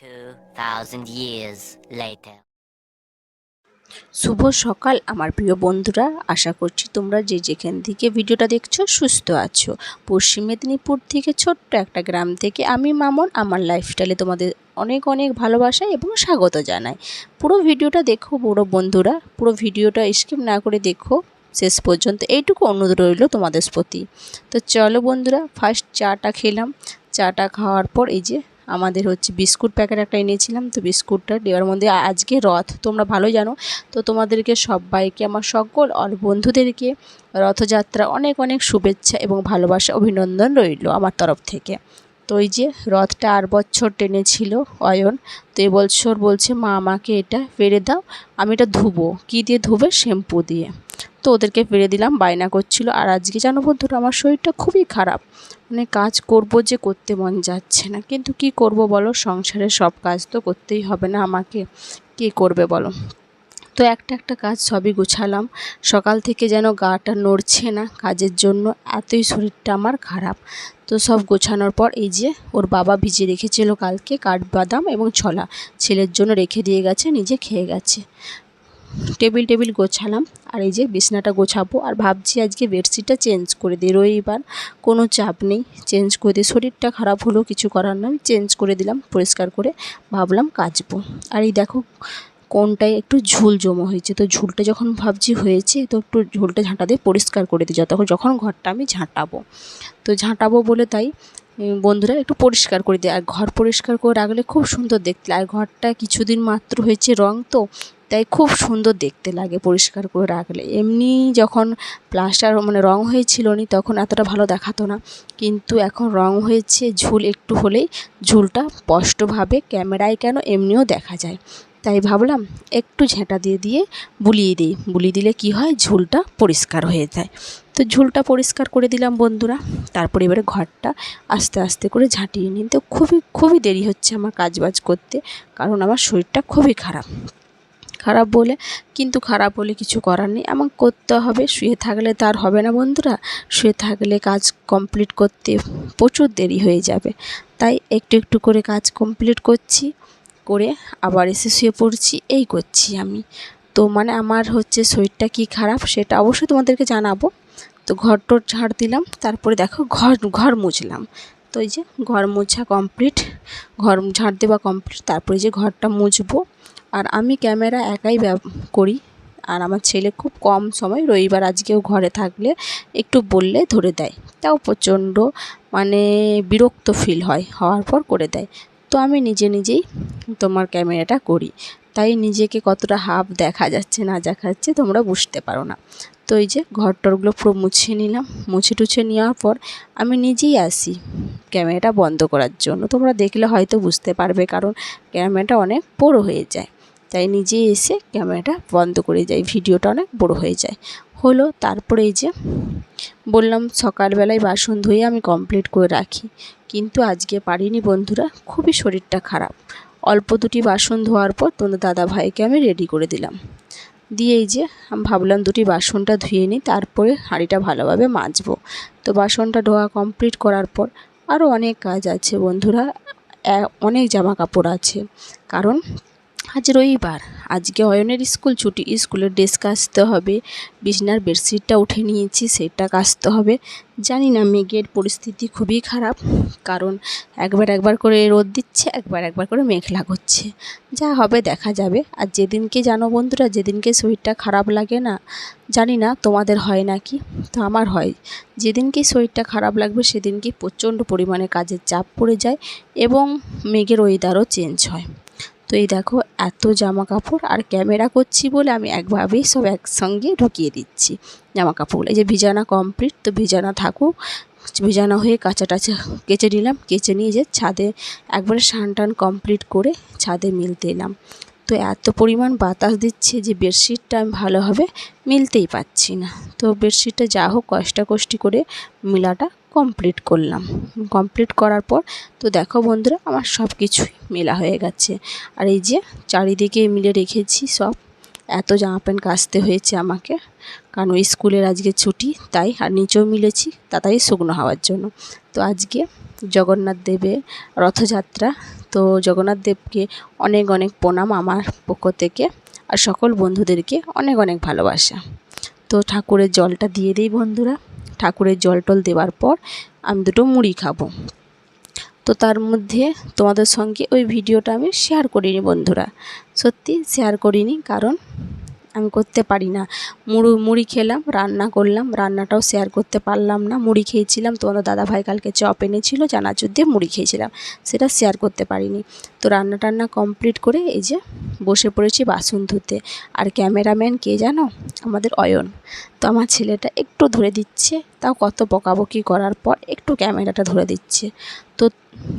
2,000 years later. শুভ সকাল আমার প্রিয় বন্ধুরা। আশা করছি তোমরা যে যেখান থেকে ভিডিওটা দেখছ সুস্থ আছো। পশ্চিম মেদিনীপুর থেকে ছোট্ট একটা গ্রাম থেকে আমি মামন। আমার লাইফস্টাইলে তোমাদের অনেক অনেক ভালোবাসা এবং স্বাগত জানাই। পুরো ভিডিওটা দেখো বড় বন্ধুরা। পুরো ভিডিওটা স্কিপ না করে দেখো। শেষ পর্যন্ত এইটুকু অনুরোধ রইল তোমাদের প্রতি। তো চলো বন্ধুরা ফার্স্ট চাটা খেলাম। চাটা খাওয়ার পর এই যে আমাদের হচ্ছে বিস্কুট প্যাকেট একটা এনেছিলাম, তো বিস্কুটটা দেওয়ার মধ্যে আজকে রথ, তোমরা ভালো জানো। তো তোমাদেরকে সবাইকে আমার সকল আর বন্ধুদেরকে রথযাত্রা অনেক অনেক শুভেচ্ছা এবং ভালোবাসা, অভিনন্দন রইল আমার তরফ থেকে। তো ওই যে রথটা আর বছর টেনেছিল, অয়ন, তো এবছর বলছে, মা, আমাকে এটা পেরে দাও, আমি এটা ধুবো। কী দিয়ে ধুবে? শ্যাম্পু দিয়ে। তো ওদেরকে পেরে দিলাম, বায়না করছিল। আর আজকে জানো বন্ধুরা, আমার শরীরটা খুবই খারাপ। মানে কাজ করব যে করতে মন যাচ্ছে না। কিন্তু কি করব বলো? সংসারে সব কাজ তো করতেই হবে না আমাকে। কে করবে বলো? তো একটা একটা কাজ সবই গোছালাম। সকাল থেকে যেন গাটা নড়ছে না কাজের জন্য, এতই শরীরটা আমার খারাপ। তো সব গোছানোর পর এই যে ওর বাবা ভিজিয়ে রেখেছিল কালকে কাঠবাদাম এবং ছলা। ছেলের জন্য রেখে দিয়ে গেছে, নিজে খেয়ে গেছে। টেবিল টেবিল গোছালাম আর এই যে বিছনাটা গোছাবো আর ভাবছি আজকে বেডশিটটা চেঞ্জ করে দিই। রবিবার কোনো চাপ নেই, চেঞ্জ করে দিই। শরীরটা খারাপ হলেও কিছু করার নয়, চেঞ্জ করে দিলাম, পরিষ্কার করে ভাবলাম কাচবো। আর এই দেখো কোনটায় একটু ঝুল জমা হয়েছে। তো ঝুলটা যখন ভাবছি হয়েছে, তো একটু ঝুলটা ঝাঁটা দিয়ে পরিষ্কার করে দিই। যতক্ষণ যখন ঘরটা আমি ঝাঁটাবো। তো ঝাঁটাবো বলে তাই বন্ধুরা একটু পরিষ্কার করে দিই। আর ঘর পরিষ্কার করে রাখলে খুব সুন্দর দেখতে। আর ঘরটা কিছুদিন মাত্র হয়েছে রং তো, তাই খুব সুন্দর দেখতে লাগে পরিষ্কার করে রাখলে। এমনি যখন প্লাস্টার মানে রং হয়েছিল নি, তখন এতটা ভালো দেখাতো না। কিন্তু এখন রং হয়েছে, ঝুল একটু হলেই ঝুলটা স্পষ্টভাবে ক্যামেরায় কেন এমনিও দেখা যায়। তাই ভাবলাম একটু ঝেঁটা দিয়ে দিয়ে বুলিয়ে দিই। বুলিয়ে দিলে কি হয়? ঝুলটা পরিষ্কার হয়ে যায়। তো ঝুলটা পরিষ্কার করে দিলাম বন্ধুরা। তারপরে এবারে ঘরটা আস্তে আস্তে করে ঝাঁটিয়ে নিই। তো খুবই খুবই দেরি হচ্ছে আমার কাজবাজ করতে, কারণ আমার শরীরটা খুবই খারাপ। খারাপ বলে, কিন্তু খারাপ বলে কিছু করার নেই। এমন করতে হবে, শুয়ে থাকলে তার হবে না বন্ধুরা। শুয়ে থাকলে কাজ কমপ্লিট করতে প্রচুর দেরি হয়ে যাবে। তাই একটু একটু করে কাজ কমপ্লিট করছি। করে আবার এসে শুয়ে পড়ছি, এই করছি আমি। তো মানে আমার হচ্ছে শরীরটা কি খারাপ সেটা অবশ্যই তোমাদেরকে জানাব। তো ঘর টর ঝাড় দিলাম, তারপরে দেখো ঘর ঘর মুছলাম। তো এই যে ঘর মোছা কমপ্লিট ঘর ঝাড় দেওয়া কমপ্লিট তারপরে যে ঘরটা মুছবো। আর আমি ক্যামেরা একাই করি। আর আমার ছেলে খুব কম সময়, রবিবার আজকেও ঘরে থাকলে একটু বললে ধরে দেয়। তাও প্রচণ্ড মানে বিরক্ত ফিল হয়, হওয়ার পর করে দেয়। তো আমি নিজে নিজেই তোমার ক্যামেরাটা করি। তাই নিজেকে কতটা হাফ দেখা যাচ্ছে, না দেখা যাচ্ছে তোমরা বুঝতে পারো না। তো এই যে টরগুলো পুরো মুছে নিলাম। মুছে টুছে নেওয়ার পর আমি নিজেই আসি ক্যামেরাটা বন্ধ করার জন্য। তোমরা দেখলে হয়তো বুঝতে পারবে কারণ ক্যামেরাটা অনেক বড় হয়ে যায়। তাই নিজে এসে ক্যামেরাটা বন্ধ করে যাই, ভিডিওটা অনেক বড় হয়ে যায়। হলো তারপরে এই যে বললাম সকালবেলায় বাসন ধুয়ে আমি কমপ্লিট করে রাখি। কিন্তু আজকে পারিনি বন্ধুরা, খুবই শরীরটা খারাপ। অল্প দুটি বাসন ধোয়ার পর তোমাদের দাদা ভাইকে আমি রেডি করে দিলাম। দিয়েই যে, আমি ভাবলাম দুটি বাসনটা ধুয়ে নিই, তারপরে হাঁড়িটা ভালোভাবে মাজবো। তো বাসনটা ধোয়া কমপ্লিট করার পর আরও অনেক কাজ আছে বন্ধুরা অনেক জামা কাপড় আছে। কারণ আজ রবিবার। আজকে অয়নের স্কুল ছুটি। স্কুলের ড্রেস কাচতে হবে। বিছনার বেডশিটটা উঠে নিয়েছি সেটা কাচতে হবে। জানি না, মেঘের পরিস্থিতি খুবই খারাপ। কারণ একবার একবার করে রোদ দিচ্ছে, একবার একবার করে মেঘলা করছে। যা হবে, দেখা যাবে। আর যেদিনকে, জানো বন্ধুরা, যেদিনকে শরীরটা খারাপ লাগে না, জানি না তোমাদের হয় নাকি? তো আমার হয়। যেদিনকে শরীরটা খারাপ লাগবে, সেদিনকে প্রচণ্ড পরিমাণে কাজের চাপ পড়ে যায় এবং মেঘের ওয়েদারও চেঞ্জ হয়। তো এই দেখো, এত জামা কাপড় আর ক্যামেরা করছি বলে আমি একভাবেই সব একসঙ্গে ঢুকিয়ে দিচ্ছি। জামা কাপড় এই যে ভিজানা কমপ্লিট তো ভিজানা থাকুক, ভিজানা হয়ে কাঁচা টাচা কেচে নিলাম, কেচে নিয়ে যে ছাদে একবারে সান টান কমপ্লিট করে ছাদে মিলতে এলাম। তো এত পরিমাণ বাতাস দিচ্ছে যে বেডশিটটা আমি ভালোভাবে মিলতেই পারছি না। তো বেডশিটটা যা হোক কষ্টাকষ্টি করে মেলাটা কমপ্লিট করলাম। কমপ্লিট করার পর তো দেখো বন্ধুরা আমার সব কিছুই মেলা হয়ে গেছে। আর এই যে চারিদিকে মিলে রেখেছি সব। এত জামা প্যান্ট কাচতে হয়েছে আমাকে। কারণ ওই স্কুলের আজকে ছুটি, তাই আর নিচেও মিলেছি, তাড়াতাড়ি শুকনো হওয়ার জন্য। তো আজকে জগন্নাথ দেবের রথযাত্রা তো জগন্নাথ দেবকে অনেক অনেক প্রণাম আমার পক্ষ থেকে আর সকল বন্ধুদেরকে অনেক অনেক ভালোবাসা। তো ঠাকুরের জলটা দিয়ে দিই বন্ধুরা, ঠাকুরের জল টল দেওয়ার পর আমি দুটো মুড়ি খাব। তো তার মধ্যে তোমাদের সঙ্গে ওই ভিডিওটা আমি শেয়ার করিনি বন্ধুরা, সত্যি শেয়ার করিনি কারণ আমি করতে পারি না। মুড়ি মুড়ি খেলাম, রান্না করলাম, রান্নাটাও শেয়ার করতে পারলাম না। মুড়ি খেয়েছিলাম তোমাদের দাদাভাই কালকে চপ এনেছিল, চানাচুর দিয়ে মুড়ি খেয়েছিলাম। সেটা শেয়ার করতে পারিনি। তো রান্না টান্না কমপ্লিট করে এই যে বসে পড়েছি বাসন ধুতে। আর ক্যামেরাম্যান কে জানো? আমাদের অয়ন। তো আমার ছেলেটা একটু ধরে দিচ্ছে, তাও কত বকাবকি করার পর একটু ক্যামেরাটা ধরে দিচ্ছে। তো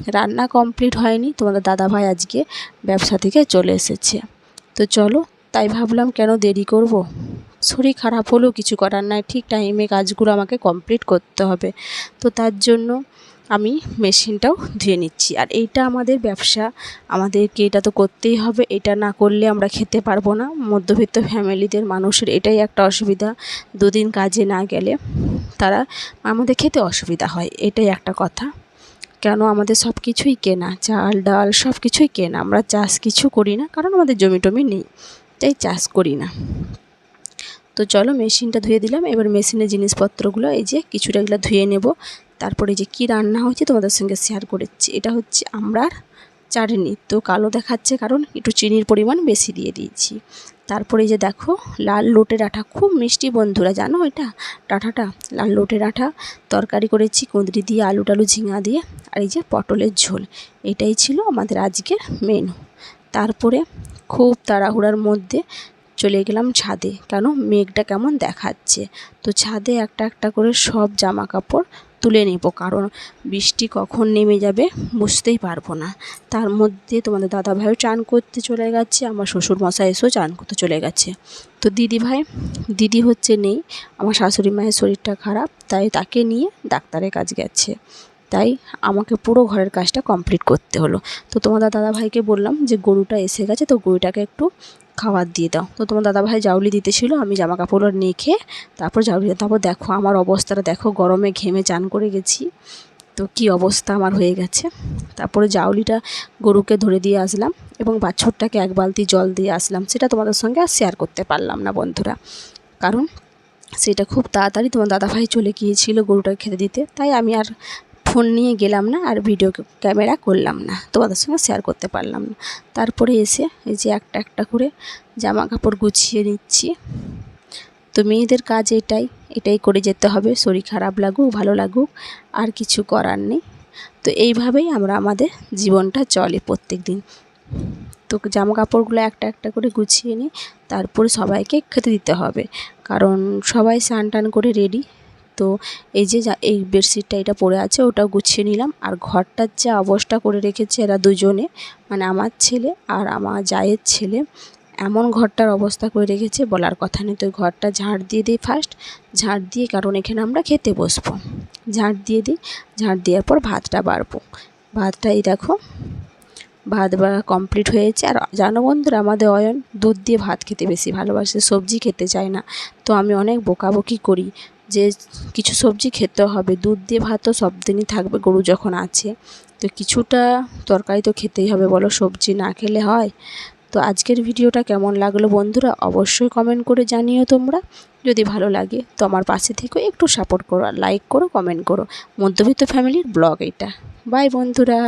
রান্না কমপ্লিট হয়নি, তোমাদের দাদাভাই আজকে ব্যবসা থেকে চলে এসেছে। তো চলো তাই ভাবলাম, কেন দেরি করব? শরীর খারাপ হলেও কিছু করার নাই। ঠিক টাইমে কাজগুলো আমাকে কমপ্লিট করতে হবে। তো তার জন্য আমি মেশিনটাও ধুয়ে নিচ্ছি। আর এইটা আমাদের ব্যবসা। আমাদেরকে এটা তো করতেই হবে। এটা না করলে আমরা খেতে পারব না। মধ্যবিত্ত ফ্যামিলিদের মানুষের এটাই একটা অসুবিধা। দুদিন কাজে না গেলে তারা আমাদের খেতে অসুবিধা হয়। এটাই একটা কথা। কেন আমাদের সব কিছুই কেনা? চাল, ডাল সব কিছুই কেনা। আমরা চাষ কিছু করি না। কারণ আমাদের জমি টমি নেই। তাই চাষ করি না। তো চলো মেশিনটা ধুয়ে দিলাম। এবার মেশিনের জিনিসপত্রগুলো এই যে কিছুটা এগুলো ধুয়ে নেব। তারপরে যে কি রান্না হয়েছে তোমাদের সঙ্গে শেয়ার করেছি। এটা হচ্ছে আমড়ার চাটনি। তো কালো দেখাচ্ছে কারণ একটু চিনির পরিমাণ বেশি দিয়ে দিয়েছি। তারপরে যে দেখো, লাল লোটের আঠা খুব মিষ্টি বন্ধুরা, জানো এটা? ডাঁটাটা, লাল লোটের আঠা তরকারি করেছি কুঁদরি দিয়ে আলু টালু ঝিঙা দিয়ে, আর এই যে পটলের ঝোল। এটাই ছিল আমাদের আজকের মেনু তারপরে খুব তাড়াহুড়ার মধ্যে চলে গেলাম ছাদে। কেন? মেঘটা কেমন দেখাচ্ছে। তো ছাদে একটা একটা করে সব জামা কাপড় তুলে নেব, কারণ বৃষ্টি কখন নেমে যাবে বুঝতেই পারব না। তার মধ্যে তোমাদের দাদা ভাইও চান করতে চলে গেছে, আমার শ্বশুর মশাই এসেও চান করতে চলে গেছে। তো দিদি ভাই দিদি হচ্ছে নেই, আমার শাশুড়ি মায়ের শরীরটা খারাপ, তাই তাকে নিয়ে ডাক্তারের কাজ গেছে। তাই আমাকে পুরো ঘরের কাজটা কমপ্লিট করতে হলো। তো তোমাদের দাদা ভাইকে বললাম যে গরুটা এসে গেছে, তো গরুটাকে একটু খাবার দিয়ে দাও। তো তোমার দাদাভাই জাউলি দিতেছিল আমি জামা কাপড় নিয়ে খেয়ে তারপর জাউলি তারপর দেখো আমার অবস্থাটা, দেখো গরমে ঘেমে চান করে গেছি। তো কি অবস্থা আমার হয়ে গেছে। তারপরে জাউলিটা গরুকে ধরে দিয়ে আসলাম এবং বাছুরটাকে এক বালতি জল দিয়ে আসলাম। সেটা তোমাদের সঙ্গে আর শেয়ার করতে পারলাম না বন্ধুরা। কারণ সেটা খুব তাড়াতাড়ি তোমার দাদাভাই চলে গিয়েছিল গরুটাকে খেতে দিতে। তাই আমি আর ফোন নিয়ে গেলাম না আর ভিডিও ক্যামেরা করলাম না। তোমাদের সঙ্গে শেয়ার করতে পারলাম না। তারপরে এসে এই যে একটা একটা করে জামা কাপড় গুছিয়ে নিচ্ছি। তো মেয়েদের কাজ এটাই এটাই করে যেতে হবে। শরীর খারাপ লাগুক, ভালো লাগুক, আর কিছু করার নেই। তো এইভাবেই আমরা আমাদের জীবনটা চলে প্রত্যেক দিন তো জামা কাপড়গুলো একটা একটা করে গুছিয়ে নিই তারপরে সবাইকে খেতে দিতে হবে। কারণ সবাই স্নান টান করে রেডি তো এই যে এই বেডশিটটা এটা পড়ে আছে ওটাও গুছিয়ে নিলাম। আর ঘরটার যা অবস্থা করে রেখেছে এরা দুজনে মানে আমার ছেলে আর আমার জায়ের ছেলে, এমন ঘরটার অবস্থা করে রেখেছে, বলার কথা নেই। তো ঘরটা ঝাড় দিয়ে দিই ফার্স্ট ঝাড় দিয়ে কারণ এখানে আমরা খেতে বসবো। ঝাড় দিয়ে দিই, ঝাড় দেওয়ার পর ভাতটা বাড়বো। ভাতটা এই দেখো, ভাত বাড়া কমপ্লিট হয়েছে। আর জানো বন্ধুরা, আমাদের অয়ন দুধ দিয়ে ভাত খেতে বেশি ভালোবাসে, সবজি খেতে চায় না। তো আমি অনেক বকাবকি করি। যে কিছু সবজি খেতে হবে, দুধ দিয়ে ভাত তো সব দিনই থাকবে, গরু যখন আছে। তো কিছুটা তরকারি তো খেতেই হবে, বলো সবজি না খেলে হয়? তো আজকের ভিডিওটা কেমন লাগল বন্ধুরা, অবশ্যই কমেন্ট করে জানিও তোমরা। যদি ভালো লাগে তো আমার পাশে থেকেও একটু সাপোর্ট করো লাইক করো কমেন্ট করো। মধ্যবিত্ত ফ্যামিলির ব্লগ এটা। বাই বন্ধুরা।